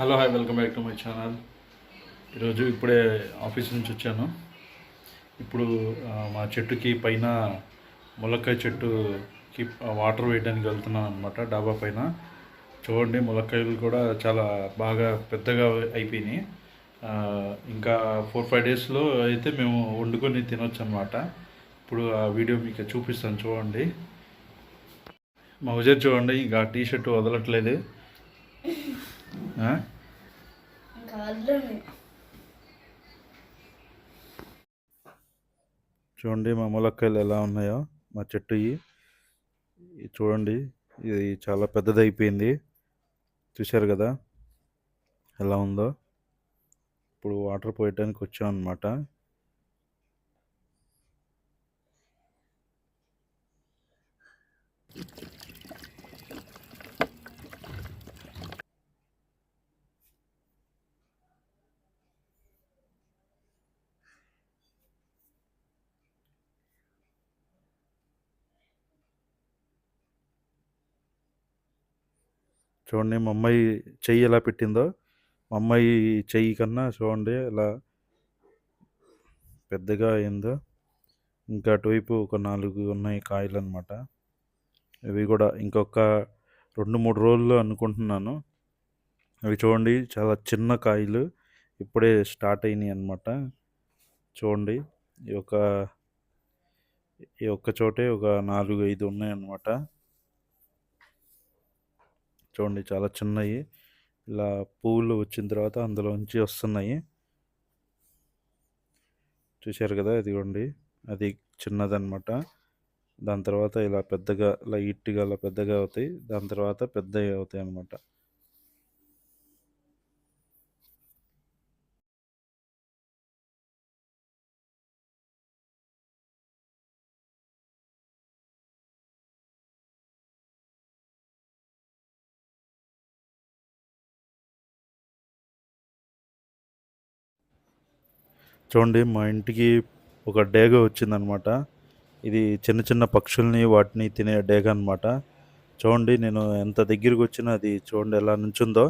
Hello hi welcome back to my channel ఈరోజు ఇప్పుడే office నుంచి వచ్చాను. ఇప్పుడు మా చెట్టుకి పైన ములక్కాయ చెట్టుకి వాటర్ వేయడానికి వెళ్తున్నాను అనమాట డాబా పైన. చూడండి ములక్కాయలు కూడా చాలా బాగా పెద్దగా అయిపోయినాయి. ఇంకా ఫోర్ ఫైవ్ డేస్లో అయితే మేము వండుకొని తినొచ్చు అనమాట ఇప్పుడు ఆ వీడియో మీకు చూపిస్తాను చూడండి. మా ఉజర్ చూడండి ఇంకా టీ షర్ట్ వదలట్లేదు. చూడండి మా ములక్కాయలు ఎలా ఉన్నాయో మా చెట్టు చూడండి ఇది చాలా పెద్దది అయిపోయింది చూశారు కదా ఎలా ఉందో. ఇప్పుడు వాటర్ పోయటానికి వచ్చాం అనమాట చూడండి మా అమ్మాయి చెయ్యి ఎలా పెట్టిందో. మా అమ్మాయి చెయ్యి కన్నా చూడండి ఎలా పెద్దగా అయిందో. ఇంకా అటువైపు ఒక నాలుగు ఉన్నాయి కాయలు అనమాట ఇవి కూడా ఇంకొక రెండు మూడు రోజుల్లో అనుకుంటున్నాను. అవి చూడండి చాలా చిన్న కాయలు. ఇప్పుడే స్టార్ట్ అయినాయి అనమాట చూడండి ఈ యొక్క ఈ ఒక్క చోటే ఒక నాలుగు ఐదు ఉన్నాయి అన్నమాట. చూడండి చాలా చిన్నవి ఇలా పువ్వులు వచ్చిన తర్వాత అందులోంచి వస్తున్నాయి. చూశారు కదా ఇదిగోండి. అది చిన్నదనమాట దాని తర్వాత ఇలా పెద్దగా లైట్గా అలా పెద్దగా అవుతాయి. దాని తర్వాత పెద్దవి అవుతాయి అన్నమాట చూడండి మా ఇంటికి ఒక డేగ వచ్చిందనమాట. ఇది చిన్న చిన్న పక్షుల్ని వాటిని తినే డేగ అనమాట చూడండి నేను ఎంత దగ్గరికి వచ్చినా అది చూడండి ఎలా నుంచుందో.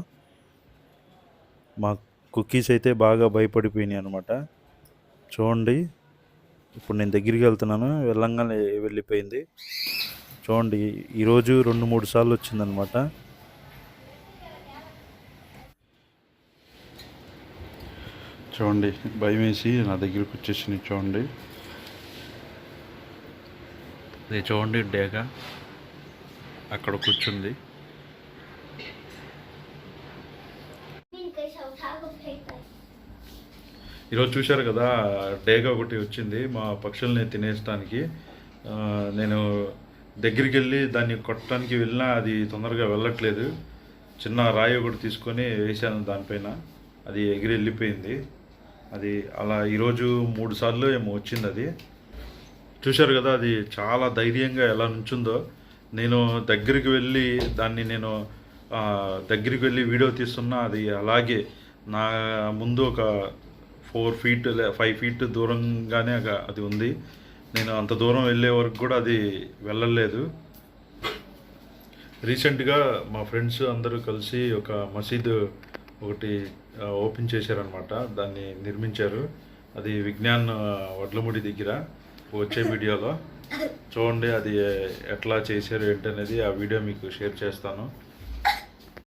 మా కుక్కీస్ అయితే బాగా భయపడిపోయినాయి అనమాట చూడండి ఇప్పుడు నేను దగ్గరికి వెళ్తున్నాను వెళ్ళంగానే వెళ్ళిపోయింది. చూడండి ఈరోజు రెండు మూడు సార్లు వచ్చిందనమాట చూడండి భయం వేసి నా దగ్గరికి వచ్చేసింది చూడండి. ఇది చూడండి డేగ అక్కడ కూర్చుంది. ఈరోజు చూశారు కదా డేగ ఒకటి వచ్చింది మా పక్షుల్ని తినేయడానికి నేను దగ్గరికి వెళ్ళి దాన్ని కొట్టడానికి వెళ్ళినా అది తొందరగా వెళ్ళట్లేదు. చిన్న రాయి ఒకటి తీసుకొని వేసాను దానిపైన. అది ఎగిరి వెళ్ళిపోయింది అది అలా ఈరోజు మూడు సార్లు ఏమో వచ్చింది అది. చూశారు కదా అది చాలా ధైర్యంగా ఎలా నుంచుందో. నేను దగ్గరికి వెళ్ళి దాన్ని నేను దగ్గరికి వెళ్ళి వీడియో తీస్తున్నా అది అలాగే నా ముందు ఒక ఫోర్ ఫీట్ ఫైవ్ ఫీట్ దూరంగానే అది ఉంది. నేను అంత దూరం వెళ్ళే వరకు కూడా అది వెళ్ళలేదు. రీసెంట్గా మా ఫ్రెండ్స్ అందరూ కలిసి ఒక మసీదు ఒకటి ఓపెన్ చేశారనమాట దాన్ని నిర్మించారు. అది విజ్ఞాన్ వడ్లముడి దగ్గర వచ్చే వీడియోలో. చూడండి అది ఎట్లా చేశారు ఏంటనేది ఆ వీడియో మీకు షేర్ చేస్తాను.